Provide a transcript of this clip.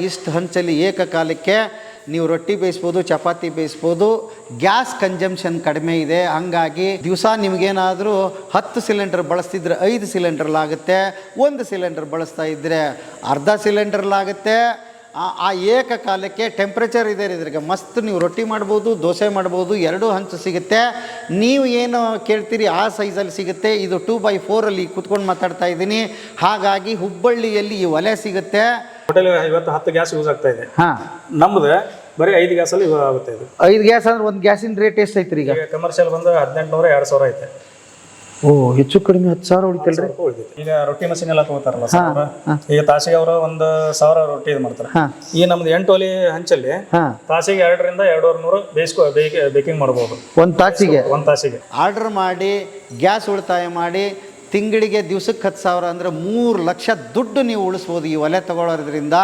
ಇಷ್ಟು ಹಂಚಲ್ಲಿ ಏಕಕಾಲಕ್ಕೆ ನೀವು ರೊಟ್ಟಿ ಬೇಯಿಸ್ಬೋದು, ಚಪಾತಿ ಬೇಯಿಸ್ಬೋದು. ಗ್ಯಾಸ್ ಕನ್ಸಂಪ್ಷನ್ ಕಡಿಮೆ ಇದೆ. ಹಂಗಾಗಿ ದಿವಸ ನಿಮಗೇನಾದರೂ ಹತ್ತು ಸಿಲಿಂಡರ್ ಬಳಸ್ತಿದ್ರೆ ಐದು ಸಿಲಿಂಡರ್ಲಾಗುತ್ತೆ ಒಂದು ಸಿಲಿಂಡರ್ ಬಳಸ್ತಾ ಇದ್ದರೆ ಅರ್ಧ ಸಿಲಿಂಡರ್ಲಾಗುತ್ತೆ ಆ- ಏಕಕಾಲಕ್ಕೆ ಟೆಂಪ್ರೇಚರ್ ಇದೆ ಇದ್ರಿಗೆ. ಮಸ್ತ್ ನೀವು ರೊಟ್ಟಿ ಮಾಡ್ಬೋದು, ದೋಸೆ ಮಾಡ್ಬೋದು, ಎರಡೂ ಹಂಚು ಸಿಗುತ್ತೆ. ನೀವು ಏನು ಕೇಳ್ತೀರಿ, ಆ ಸೈಜಲ್ಲಿ ಸಿಗುತ್ತೆ. ಇದು ಟೂ ಬೈ ಫೋರಲ್ಲಿ ಕುತ್ಕೊಂಡು ಮಾತಾಡ್ತಾ ಇದ್ದೀನಿ. ಹಾಗಾಗಿ ಹುಬ್ಬಳ್ಳಿಯಲ್ಲಿ ಈ ಒಲೆ ಸಿಗುತ್ತೆ. ಹೋಟೆಲ್ ಇವತ್ತು ಹತ್ತು ಗ್ಯಾಸ್ ಯೂಸ್ ಆಗ್ತಾ ಇದೆ. ಹಾಂ. ನಮ್ದು ಬರೀ ಐದು ಗ್ಯಾಸಲ್ಲಿ ಯೂಸ್ ಆಗುತ್ತೆ ಇದು. ಐದು ಗ್ಯಾಸ್ ಅಂದ್ರೆ ಒಂದು ಗ್ಯಾಸಿನ ರೇಟ್ ಎಷ್ಟು ಐತ್ರಿ ಈಗ? ಈಗ ಕಮರ್ಷಿಯಲ್ ಬಂದು ಹದಿನೆಂಟುನೂರ ಎರಡು ಸಾವಿರ ಐತೆ. ಓ ಹೆಚ್ಚು ಕಡಿಮೆ ಹತ್ತು ಸಾವಿರ ಉಳಿತಲ್ರಿ? ಉಳ್ದೈತೆ. ಈಗ ರೊಟ್ಟಿ ಮಷೀನ್ ಎಲ್ಲ ತಗೋತಾರಲ್ಲ ಸಾವಿರ ಈಗ ತಾಸಿಗೆ ಅವರು ಒಂದು ಸಾವಿರ ರೊಟ್ಟಿ ಇದು ಮಾಡ್ತಾರೆ. ಈಗ ಈ ನಮ್ದು ಎಂಟು ಒಲಿ ಹಂಚಲ್ಲಿ ಹಾಂ. ತಾಸಿಗೆ ಎರಡರಿಂದ ಎರಡೂವರೆ ನೂರು ಬೇಯಿಸ್ಕೊ ಬೇಕಿಂಗ್ ಮಾಡ್ಬೋದು. ಒಂದು ತಾಸಿಗೆ? ಒಂದು ತಾಸಿಗೆ. ಆರ್ಡರ್ ಮಾಡಿ ಗ್ಯಾಸ್ ಉಳಿತಾಯ ಮಾಡಿ ತಿಂಗಳಿಗೆ ದಿವ್ಸಕ್ಕೆ ಹತ್ತು ಸಾವಿರ ಅಂದರೆ ಮೂರು ಲಕ್ಷ ದುಡ್ಡು ನೀವು ಉಳಿಸ್ಬೋದು ಈ ಒಲೆ ತಗೊಳ್ಳೋದ್ರಿಂದ